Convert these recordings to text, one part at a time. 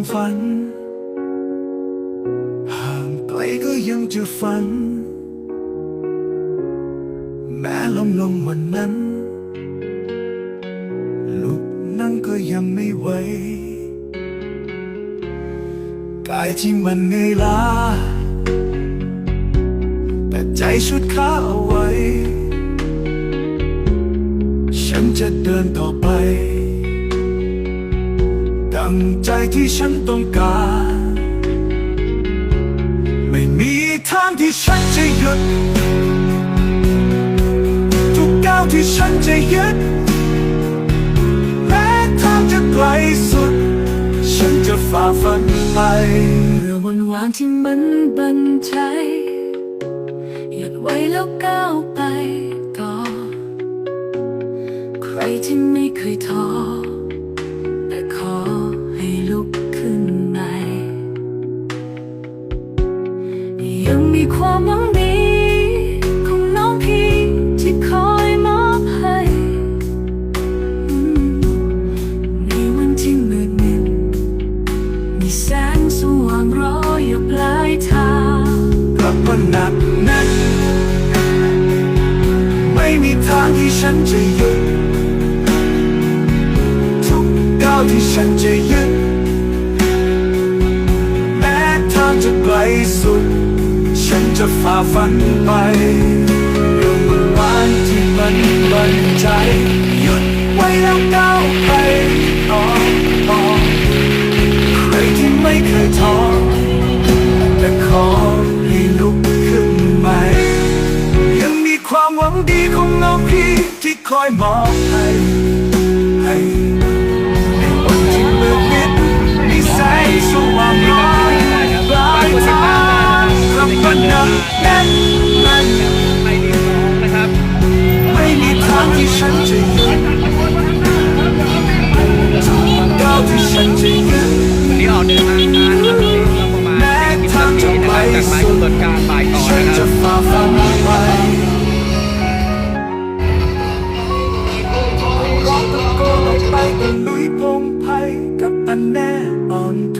ความฝัน ห่างไกลก็ยังจะฝัน แม้ล้มลงวันนั้น ลุกนั่งก็ยังไม่ไหว กายที่มันเหนื่อยล้า แต่ใจชุดค้าเอาไว้ ฉันจะเดินต่อไป งใจที่ฉันต้องการ ไม่มีทางที่ฉันจะหยุด ทุกก้าวที่ฉันจะยึดแม้ทางจะไกลสุด ฉันจะฝ่าฟันไปเมื่อวันวานที่มันบันใจหยุดไว้แล้วก้าวไปต่อ ใครที่ไม่เคยท้อ ที่ฉันจะยึด แม้ทางจะไกลสุด ฉันจะฝ่าฟันไปเรื่องมันวานที่มันบันใจ หยุดไว้แล้วก้าวไปต่อต่อใครที่ไม่เคยท้อแต่ขอให้ลุกขึ้นใหม่ยังมีความหวังดีของน้องพี่ที่คอยมอบ กับตั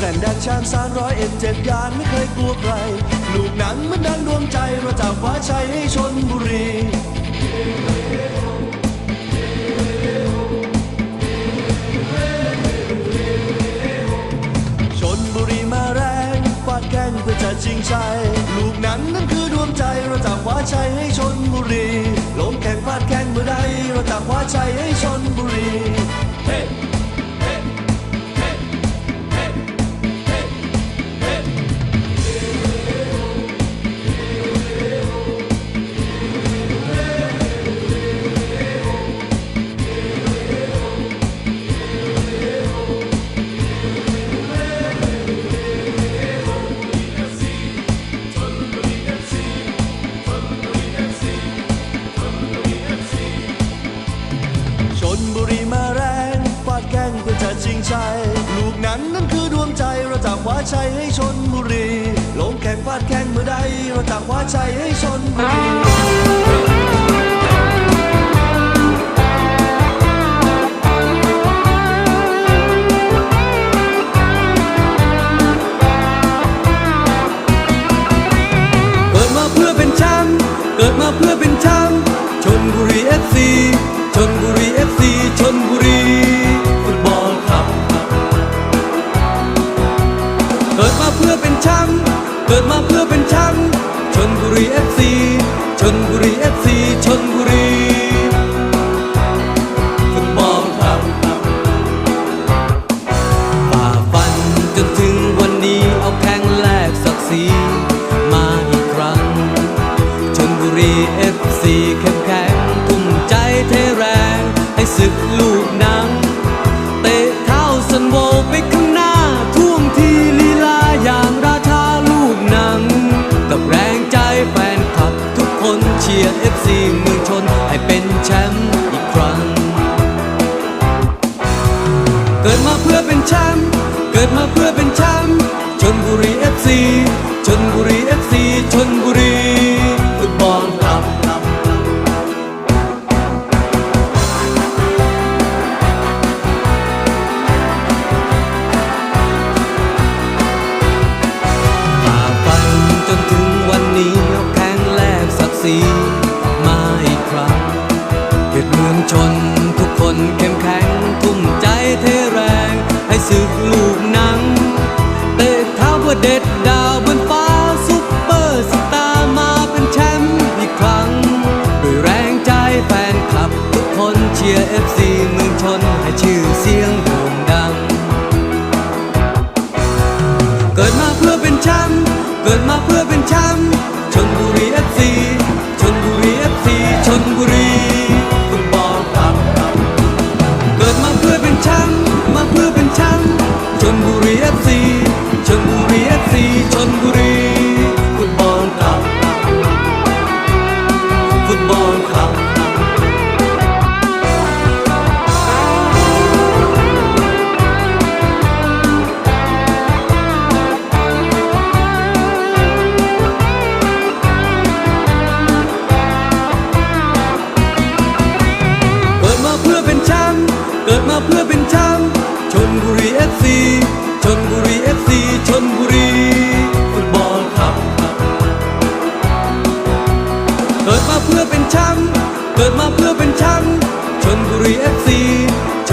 แกร่นแดนชานสารร้อยเอ็ดเจ็ดยานไม่เคยกลัวใคร ลูกหนังมันดังดวงใจเราจากว้าชัยให้ชนบุรีชนบุรีมาแรงฟาดแข้งเพื่อจะชิงชัย ลูกหนังนั่นคือดวงใจเราจากว้าชัยให้ชนบุรีลงแข่งฟาดแข้งเมื่อใดเราจากว้าชัยให้ชนบุรี เกิดมาเพื่อเป็นแชมป์เกิดมาเพื่อเป็นแชมป์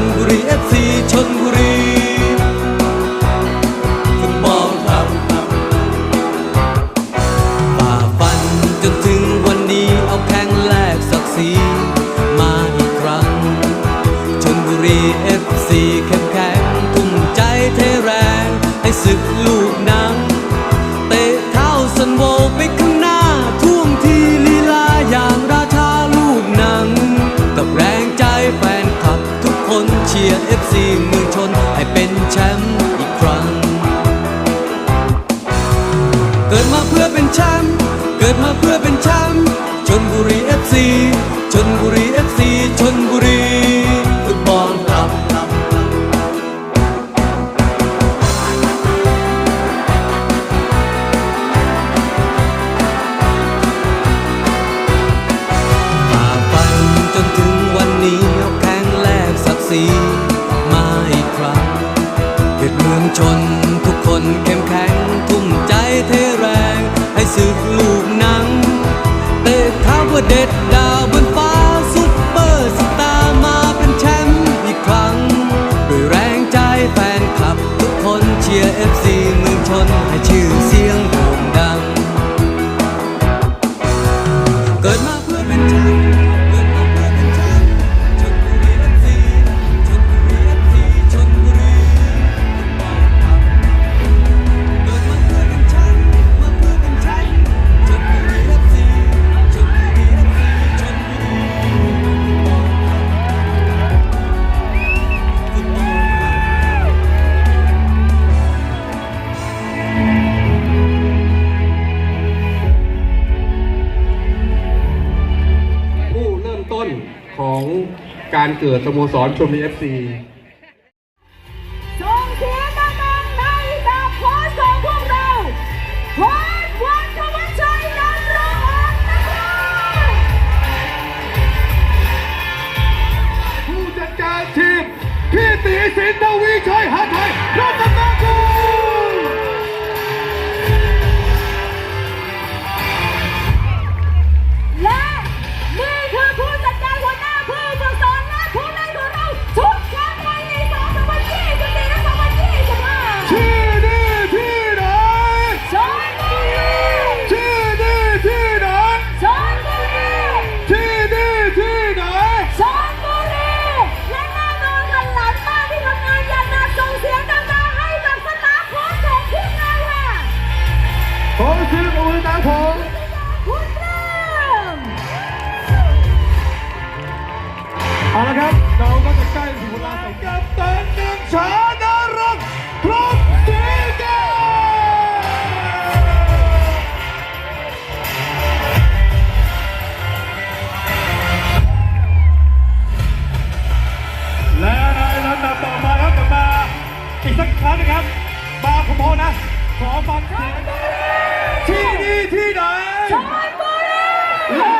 นบุรีเอฟซีชนบุรีฟุตบอลทำมบฝ่าฟันจนถึงวันนี้เอาแข่งแลกศักดิ์ศรีมาอีกครั้ง ชนบุรีเอฟซีแข็งแข็งทุ่มใจเทแรง ให้ศึกลูกน้า ของการเกิดสโมสรชมรีเอฟซีส่พียงดังๆในดับขอส่งพวกเราวันวันทวันชัยนันร้อนะครับผู้จัดการทีมพี่ตีสิน Yeah.